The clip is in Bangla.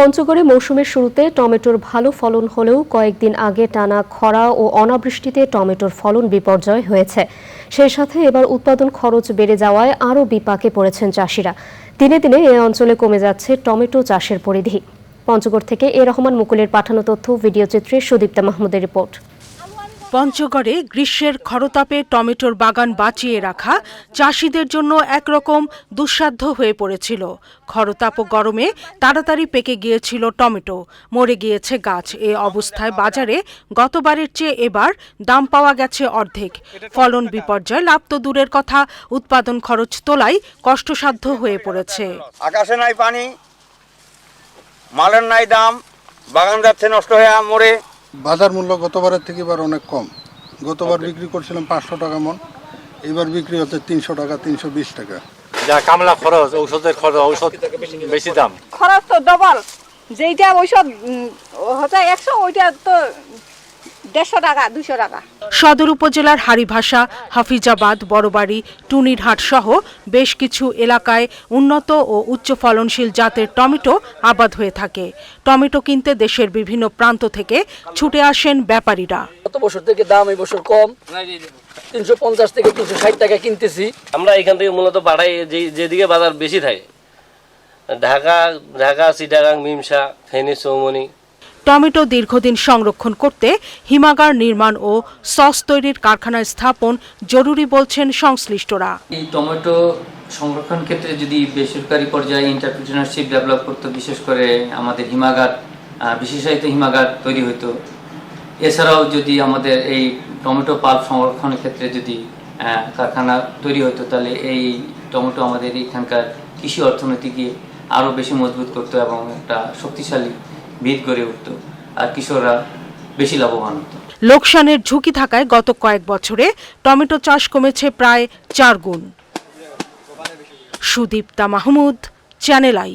পঞ্চগড়ে মৌসুমের শুরুতে টমেটোর ভালো ফলন হলেও কয়েকদিন আগে টানা খরা ও অনাবৃষ্টিতে টমেটোর ফলন বিপর্যয় হয়েছে। সেই সাথে এবার উৎপাদন খরচ বেড়ে যাওয়ায় আরও বিপাকে পড়েছেন চাষিরা। দিনে দিনে এ অঞ্চলে কমে যাচ্ছে টমেটো চাষের পরিধি। পঞ্চগড় থেকে এ রহমান মুকুলের পাঠানো তথ্য, ভিডিও চিত্রে সুদীপ্তা মাহমুদের রিপোর্ট। পঞ্চগড়ে গ্রীষ্মের খরতাপে টমেটোর বাগান বাঁচিয়ে রাখা চাষিদের জন্য একরকম দুঃসাধ্য হয়ে পড়েছিল। খরতাপ ও গরমে তাড়াতাড়ি পেকে গিয়েছিল টমেটো। মরে গিয়েছে গাছ। এ অবস্থায় বাজারে গতবারের চেয়ে এবার দাম পাওয়া গেছে অর্ধেক। ফলন বিপর্যয় লাভ তো দূরের কথা। উৎপাদন খরচ তোলাই কষ্টসাধ্য হয়ে পড়েছে। আকাশে নাই পানি, মালের নাই দাম, বাগান যাচ্ছে নষ্ট হয়ে মরে। বাজার মূল্য গতবারের থেকে এবার অনেক কম। গতবার বিক্রি করছিলাম পাঁচশো টাকা মন এবার বিক্রি হচ্ছে তিনশো টাকা তিনশো বিশ টাকা। যা কামলা খরচ ঔষধের খরচ ঔষধ বেশি দাম। খরচ তো ডবল যেইটা ঔষধ হচ্ছে একশো ওইটা তো দেড়শো টাকা দুশো টাকা। সদর উপজেলার হারিভাষা হাফিজাবাদ বড়বাড়ি টুনিরহাট সহ বেশ কিছু এলাকায় উন্নত ও উচ্চ ফলনশীল জাতের টমেটো আবাদ হয়ে থাকে। টমেটো কিনতে দেশের বিভিন্ন প্রান্ত থেকে ছুটে আসেন ব্যাপারীরা। গত বছর থেকে দাম এই বছর কম। তিনশো পঞ্চাশ থেকে তিনশো ষাট টাকা কিনতেছি। আমরা এখান থেকে মূলত যে যেদিকে বাজার বেশি থাকে। ঢাকা ঢাকা চিটাগাং মিমসা ফেনী চৌমনি। টমেটো দীর্ঘদিন সংরক্ষণ করতে হিমাগার নির্মাণ ও সস তৈরির কারখানা স্থাপন জরুরি বলছেন সংশ্লিষ্টরা। এই টমেটো সংরক্ষণ ক্ষেত্রে যদি বেসরকারি পর্যায়ে এন্টারপ্রিনারশিপ ডেভেলপ করতো, বিশেষ করে আমাদের হিমাগার বিশেষায়িত হিমাগার তৈরি হতো এছাড়াও যদি আমাদের এই টমেটো পাল্প সংরক্ষণের ক্ষেত্রে যদি কারখানা তৈরি হতো তাহলে এই টমেটো আমাদের এখানকার কৃষি অর্থনীতিকে আরও বেশি মজবুত করতো এবং একটা শক্তিশালী ভিত গড়ে উঠত। আর কৃষকরা বেশি লাভবান হতো। লোকসানের ঝুঁকি থাকায় গত কয়েক বছরে টমেটো চাষ কমেছে প্রায় চার গুণ। Sudipta Mahmud, channel I.